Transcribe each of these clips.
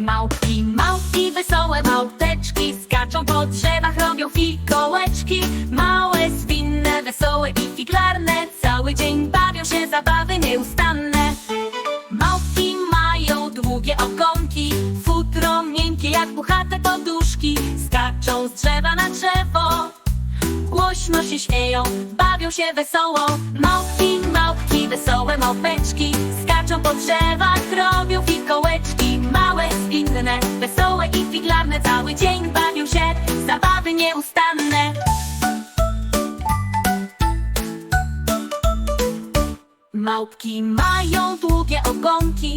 Małpki, małpki, wesołe małpteczki Skaczą po drzewach, robią fikołeczki. Małe, zwinne, wesołe i figlarne Cały dzień bawią się zabawy nieustanne. Małpki mają długie ogonki Futro miękkie jak puchate poduszki Skaczą z drzewa na drzewo. Głośno się śmieją, bawią się wesoło. Małpki, małpki, wesołe małpeczki Skaczą po drzewach, robią fikołeczki. Wesołe i figlarne, cały dzień bawią się, zabawy nieustanne. Małpki mają długie ogonki,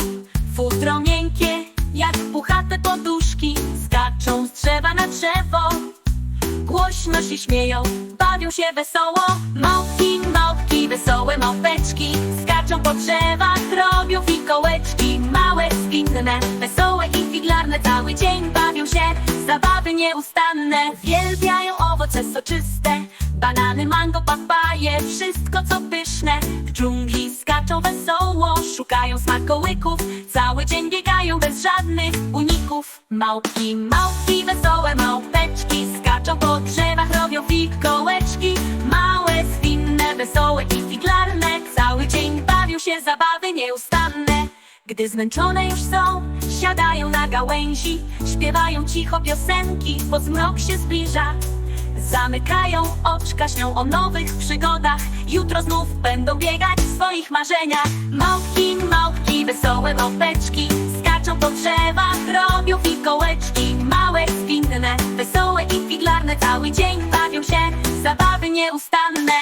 futro miękkie jak puchate poduszki, skaczą z drzewa na drzewo. Głośno się śmieją, bawią się wesoło. Małpki, małpki, wesołe małpeczki, skaczą po drzewach, robią fikołeczki. Małe, zwinne, wesołe cały dzień bawią się, zabawy nieustanne. Wielbiają owoce soczyste, banany, mango, papaje, wszystko co pyszne. W dżungli skaczą wesoło, szukają smakołyków, cały dzień biegają bez żadnych uników. Małpki, małpki, wesołe małpeczki, skaczą po drzewach, robią fikołeczki. Małe, zwinne, wesołe i figlarne, cały dzień bawią się, zabawy nieustanne. Gdy zmęczone już są, siadają na gałęzi, śpiewają cicho piosenki, bo zmrok się zbliża. Zamykają oczka, śnią o nowych przygodach. Jutro znów będą biegać w swoich marzeniach. Małpki, małpki, wesołe małpeczki, skaczą po drzewach, robią fikołeczki. Małe, zwinne, wesołe i figlarne, cały dzień bawią się, zabawy nieustanne.